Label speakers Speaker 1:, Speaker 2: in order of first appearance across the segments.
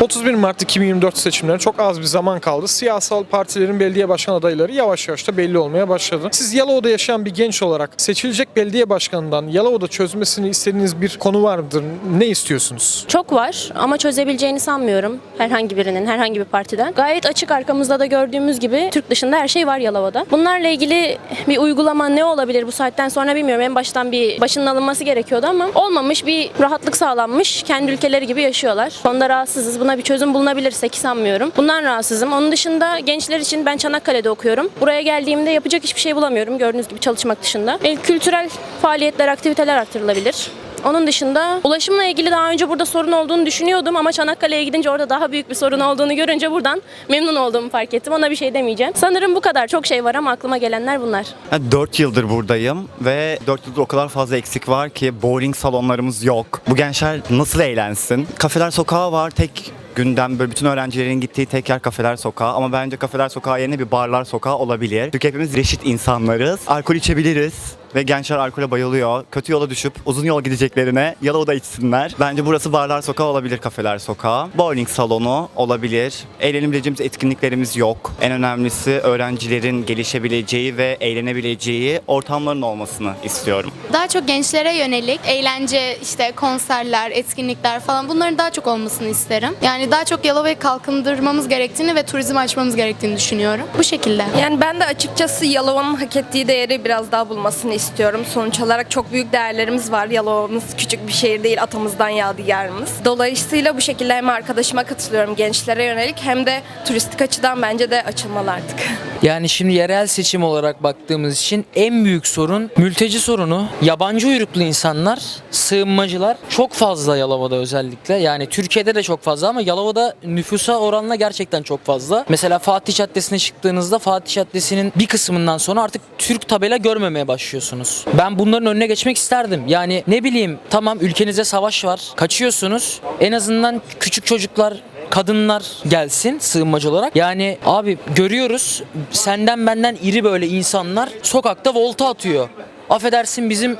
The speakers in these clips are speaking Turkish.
Speaker 1: 31 Mart 2024 seçimlerine çok az bir zaman kaldı. Siyasal partilerin belediye başkan adayları yavaş yavaş da belli olmaya başladı. Siz Yalova'da yaşayan bir genç olarak seçilecek belediye başkanından Yalova'da çözmesini istediğiniz bir konu var mıdır? Ne istiyorsunuz?
Speaker 2: Çok var ama çözebileceğini sanmıyorum herhangi birinin, herhangi bir partiden. Gayet açık arkamızda da gördüğümüz gibi Türk dışında her şey var Yalova'da. Bunlarla ilgili bir uygulama ne olabilir bu saatten sonra bilmiyorum. En baştan bir başının alınması gerekiyordu ama olmamış bir rahatlık sağlanmış. Kendi ülkeleri gibi yaşıyorlar. Konuda rahatsızız. Buna bir çözüm bulunabilirse ki sanmıyorum. Bundan rahatsızım. Onun dışında gençler için ben Çanakkale'de okuyorum. Buraya geldiğimde yapacak hiçbir şey bulamıyorum. Gördüğünüz gibi çalışmak dışında. E, kültürel faaliyetler, aktiviteler arttırılabilir. Onun dışında ulaşımla ilgili daha önce burada sorun olduğunu düşünüyordum ama Çanakkale'ye gidince orada daha büyük bir sorun olduğunu görünce buradan memnun olduğumu fark ettim. Ona bir şey demeyeceğim. Sanırım bu kadar. Çok şey var ama aklıma gelenler bunlar.
Speaker 3: 4 yıldır buradayım ve 4 yıldır o kadar fazla eksik var ki bowling salonlarımız yok. Bu gençler nasıl eğlensin? Kafeler sokağı var tek gündem böyle bütün öğrencilerin gittiği tek yer kafeler sokağı ama bence kafeler sokağı yerine bir barlar sokağı olabilir. Çünkü hepimiz reşit insanlarız. Alkol içebiliriz ve gençler alkole bayılıyor. Kötü yola düşüp uzun yol gideceklerine Yalova'da içsinler. Bence burası barlar sokağı olabilir, kafeler sokağı. Bowling salonu olabilir. Eğlenebileceğimiz etkinliklerimiz yok. En önemlisi öğrencilerin gelişebileceği ve eğlenebileceği ortamların olmasını istiyorum.
Speaker 4: Daha çok gençlere yönelik eğlence, işte konserler, etkinlikler falan bunların daha çok olmasını isterim. Yani daha çok Yalova'yı kalkındırmamız gerektiğini ve turizm açmamız gerektiğini düşünüyorum. Bu şekilde.
Speaker 5: Yani ben de açıkçası Yalova'nın hak ettiği değeri biraz daha bulmasını istiyorum. Sonuç olarak çok büyük değerlerimiz var. Yalova'mız küçük bir şehir değil, atamızdan yadigarımız. Dolayısıyla bu şekilde hem arkadaşıma katılıyorum gençlere yönelik hem de turistik açıdan bence de açılmalı artık.
Speaker 6: Yani şimdi yerel seçim olarak baktığımız için en büyük sorun mülteci sorunu. Yabancı uyruklu insanlar, sığınmacılar çok fazla Yalova'da özellikle. Yani Türkiye'de de çok fazla ama Yalova'da nüfusa oranla gerçekten çok fazla. Mesela Fatih Caddesi'ne çıktığınızda Fatih Caddesi'nin bir kısmından sonra artık Türk tabela görmemeye başlıyorsunuz. Ben bunların önüne geçmek isterdim. Yani ne bileyim tamam ülkenize savaş var. Kaçıyorsunuz. En azından küçük çocuklar kadınlar gelsin sığınmacı olarak. Yani abi görüyoruz senden benden iri böyle insanlar sokakta volta atıyor. Affedersin bizim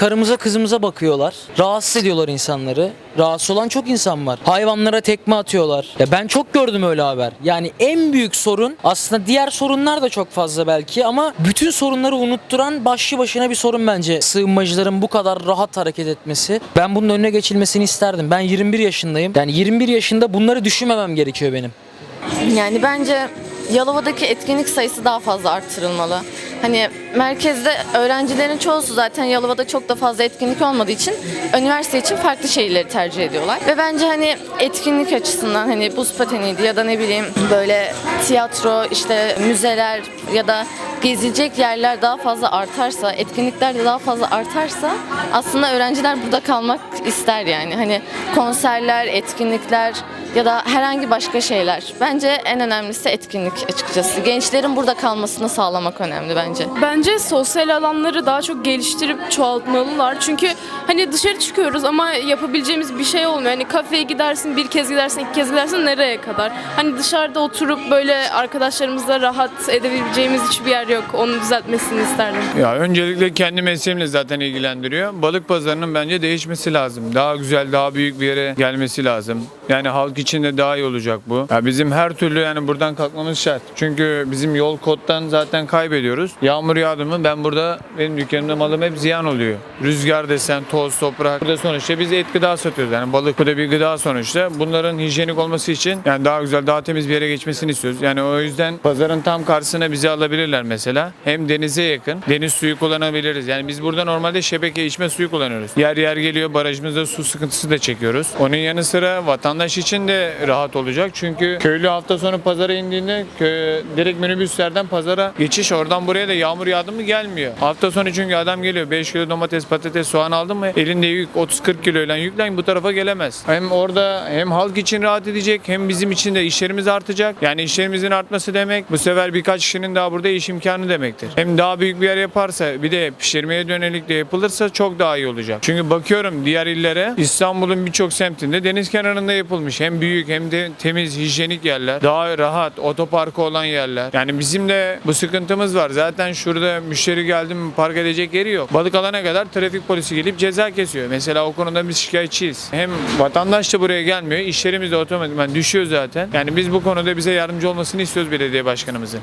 Speaker 6: karımıza kızımıza bakıyorlar. Rahatsız ediyorlar insanları. Rahatsız olan çok insan var. Hayvanlara tekme atıyorlar. Ya ben çok gördüm öyle haber. Yani en büyük sorun aslında diğer sorunlar da çok fazla belki ama bütün sorunları unutturan başlı başına bir sorun bence. Sığınmacıların bu kadar rahat hareket etmesi. Ben bunun önüne geçilmesini isterdim. Ben 21 yaşındayım. Yani 21 yaşında bunları düşünmemem gerekiyor benim.
Speaker 7: Yani bence Yalova'daki etkinlik sayısı daha fazla arttırılmalı. Hani merkezde öğrencilerin çoğusu zaten Yalova'da çok da fazla etkinlik olmadığı için üniversite için farklı şehirleri tercih ediyorlar. Ve bence hani etkinlik açısından hani buz pateniydi ya da ne bileyim böyle tiyatro, işte müzeler ya da gezilecek yerler daha fazla artarsa, etkinlikler de daha fazla artarsa aslında öğrenciler burada kalmak ister yani. Hani konserler, etkinlikler ya da herhangi başka şeyler. Bence en önemlisi etkinlik açıkçası. Gençlerin burada kalmasını sağlamak önemli bence.
Speaker 8: Bence sosyal alanları daha çok geliştirip çoğaltmalılar. Çünkü hani dışarı çıkıyoruz ama yapabileceğimiz bir şey olmuyor. Hani kafeye gidersin, bir kez gidersin, iki kez gidersin nereye kadar? Hani dışarıda oturup böyle arkadaşlarımızla rahat edebileceğimiz hiçbir yer yok. Onu düzeltmesini isterdim.
Speaker 9: Ya öncelikle kendi mesleğimle zaten ilgilendiriyor. Balık pazarının bence değişmesi lazım. Daha güzel, daha büyük bir yere gelmesi lazım. Yani halk için de daha iyi olacak bu. Ya bizim her türlü yani buradan kalkmamız şart. Çünkü bizim yol koddan zaten kaybediyoruz. Yağmur yağdı mı ben burada benim dükkanımda malım hep ziyan oluyor. Rüzgar desen, toz, toprak. Burada sonuçta biz et gıda satıyoruz. Yani balık bu da bir gıda sonuçta. Bunların hijyenik olması için yani daha güzel, daha temiz bir yere geçmesini istiyoruz. Yani o yüzden pazarın tam karşısına bizi alabilirler mesela. Hem denize yakın. Deniz suyu kullanabiliriz. Yani biz burada normalde şebeke içme suyu kullanıyoruz. Yer yer geliyor barajımızda su sıkıntısı da çekiyoruz. Onun yanı sıra vatandaş için de rahat olacak. Çünkü köylü hafta sonu pazara indiğinde kö- direkt minibüslerden pazara geçiş oradan buraya da yağmur yağdı mı gelmiyor. Hafta sonu çünkü adam geliyor 5 kilo domates, patates, soğan aldı mı elinde yük 30-40 kiloyla yüklen bu tarafa gelemez. Hem orada hem halk için rahat edecek hem bizim için de işlerimiz artacak. Yani işlerimizin artması demek bu sefer birkaç kişinin daha burada iş imkanı demektir. Hem daha büyük bir yer yaparsa bir de pişirmeye dönelik de yapılırsa çok daha iyi olacak. Çünkü bakıyorum diğer illere İstanbul'un birçok semtinde deniz kenarında yapılmış. Hem büyük hem de temiz, hijyenik yerler. Daha rahat, otoparkı olan yerler. Yani bizim de bu sıkıntımız var. Zaten şurada müşteri geldi mi park edecek yeri yok. Balık alana kadar trafik polisi gelip ceza kesiyor. Mesela o konuda biz şikayetçiyiz. Hem vatandaş da buraya gelmiyor. İşlerimiz de otomatikman düşüyor zaten. Yani biz bu konuda bize yardımcı olmasını istiyoruz belediye başkanımızın.